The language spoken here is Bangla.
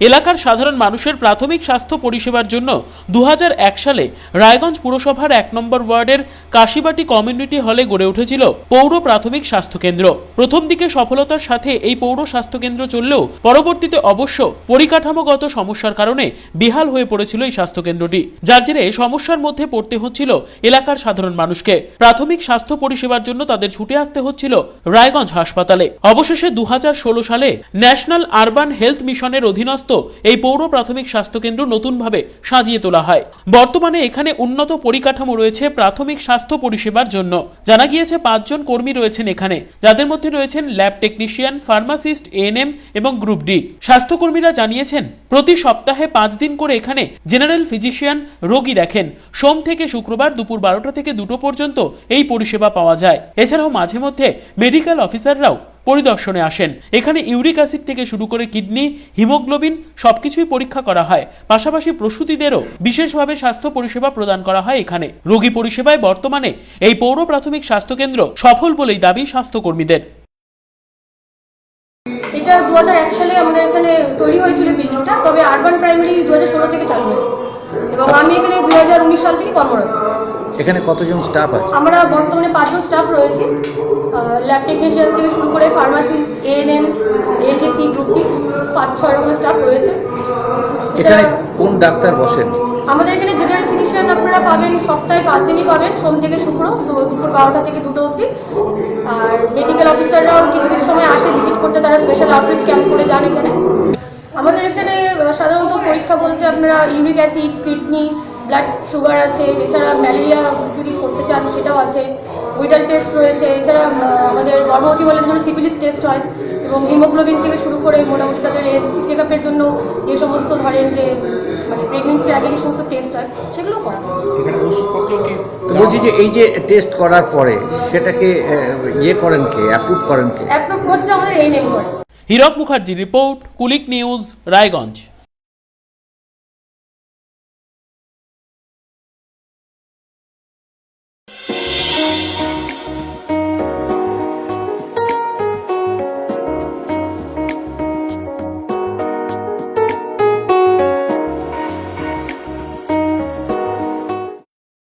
এলাকার সাধারণ মানুষের প্রাথমিক স্বাস্থ্য পরিষেবার জন্য দু হাজার এক সালে রায়গঞ্জ পুরসভার এক নম্বর ওয়ার্ডের কাশিবাটি কমিউনিটি হলে গড়ে উঠেছিল পৌর প্রাথমিক স্বাস্থ্য কেন্দ্র প্রথম দিকে সফলতার সাথে এই পৌর স্বাস্থ্য কেন্দ্র চললেও পরবর্তীতে অবশ্য পরিকাঠামোগত সমস্যার কারণে বিহাল হয়ে পড়েছিল এই স্বাস্থ্য কেন্দ্রটি যার জেরে সমস্যার মধ্যে পড়তে হচ্ছিল এলাকার সাধারণ মানুষকে। প্রাথমিক স্বাস্থ্য পরিষেবার জন্য তাদের ছুটে আসতে হচ্ছিল রায়গঞ্জ হাসপাতালে। অবশেষে দু হাজার ষোলো সালে ন্যাশনাল আরবান হেলথ মিশনের অধীনস্থ এই পৌর প্রাথমিক স্বাস্থ্যকেন্দ্র নতুনভাবে সাজিয়ে তোলা হয়। বর্তমানে এখানে উন্নত পরিকাঠামো রয়েছে প্রাথমিক স্বাস্থ্য পরিষেবার জন্য। জানা গিয়েছে, পাঁচজন কর্মী রয়েছেন এখানে, যাদের মধ্যে রয়েছেন ল্যাব টেকনিশিয়ান, ফার্মাসিস্ট এএনএম এবং গ্রুপ ডি। স্বাস্থ্যকর্মীরা জানিয়েছেন, প্রতি সপ্তাহে পাঁচ দিন করে এখানে জেনারেল ফিজিশিয়ান রোগী দেখেন। সোম থেকে শুক্রবার দুপুর বারোটা থেকে দুটো পর্যন্ত এই পরিষেবা পাওয়া যায়। এছাড়াও মাঝে মধ্যে মেডিকেল অফিসাররাও পরিদর্শনে আসেন। এখানে ইউরিক অ্যাসিড থেকে শুরু করে কিডনি, হিমোগ্লোবিন সবকিছুই পরীক্ষা করা হয়। পাশাপাশি প্রসূতিদেরও বিশেষভাবে স্বাস্থ্য পরিষেবা প্রদান করা হয় এখানে। রোগী পরিষেবায় বর্তমানে এই পৌর প্রাথমিক স্বাস্থ্যকেন্দ্র সফল বলেই দাবি স্বাস্থ্যকর্মীদের। এটা দু সালে আমাদের এখানে তৈরি হয়েছিল বিল্ডিংটা, তবে আরবান প্রাইমারি দু থেকে চালু হয়েছে। এবং আমি এখানে দু সাল থেকে কর্মরত। এখানে কতজন স্টাফ আছে? আমরা বর্তমানে পাঁচজন স্টাফ রয়েছে। ল্যাব টেকনিশিয়ান থেকে শুরু করে ফার্মাসিস্ট এএনএম এলকেসি গ্রুপটি পাঁচ ছয় রকমের স্টাফ রয়েছে। এখানে কোন ডাক্তার বসেন? আমাদের এখানে জেনারেল ফিজিশিয়ান আপনারা পাবেন সপ্তাহে পাঁচ দিনই পাবেন সোম থেকে শুক্র দুপুর বারোটা থেকে দুটো অবধি। আর মেডিকেল অফিসাররাও কিছু কিছু সময় আসে ভিজিট করতে তারা স্পেশাল আউটরিচ ক্যাম্প করে যান এখানে। আমাদের এখানে সাধারণত পরীক্ষা বলতে আপনারা uric acid kidney blood sugar আছে এছাড়া ম্যালেরিয়া যদি করতে চান সেটাও আছে উইডাল টেস্ট রয়েছে এছাড়া আমাদের গর্ভবতী বলে জন্য সিপিলিস টেস্ট হয় এবং হিমোগ্লোবিন থেকে শুরু করে মোটামুটি তাদের এনসি চেক আপের জন্য যে সমস্ত ধরেন যে মানে প্রেগনেন্সির আগে যে সমস্ত টেস্ট হয় সেগুলো করা তো বলছি যে এই যে টেস্ট করার পরে সেটাকে ইয়ে করেন কে অ্যাপ্রুভ করেন কে? অ্যাপ্রুভ হচ্ছে আমাদের এই নেম করে হীরক মুখার্জি রিপোর্ট কুলিক নিউজ রায়গঞ্জ।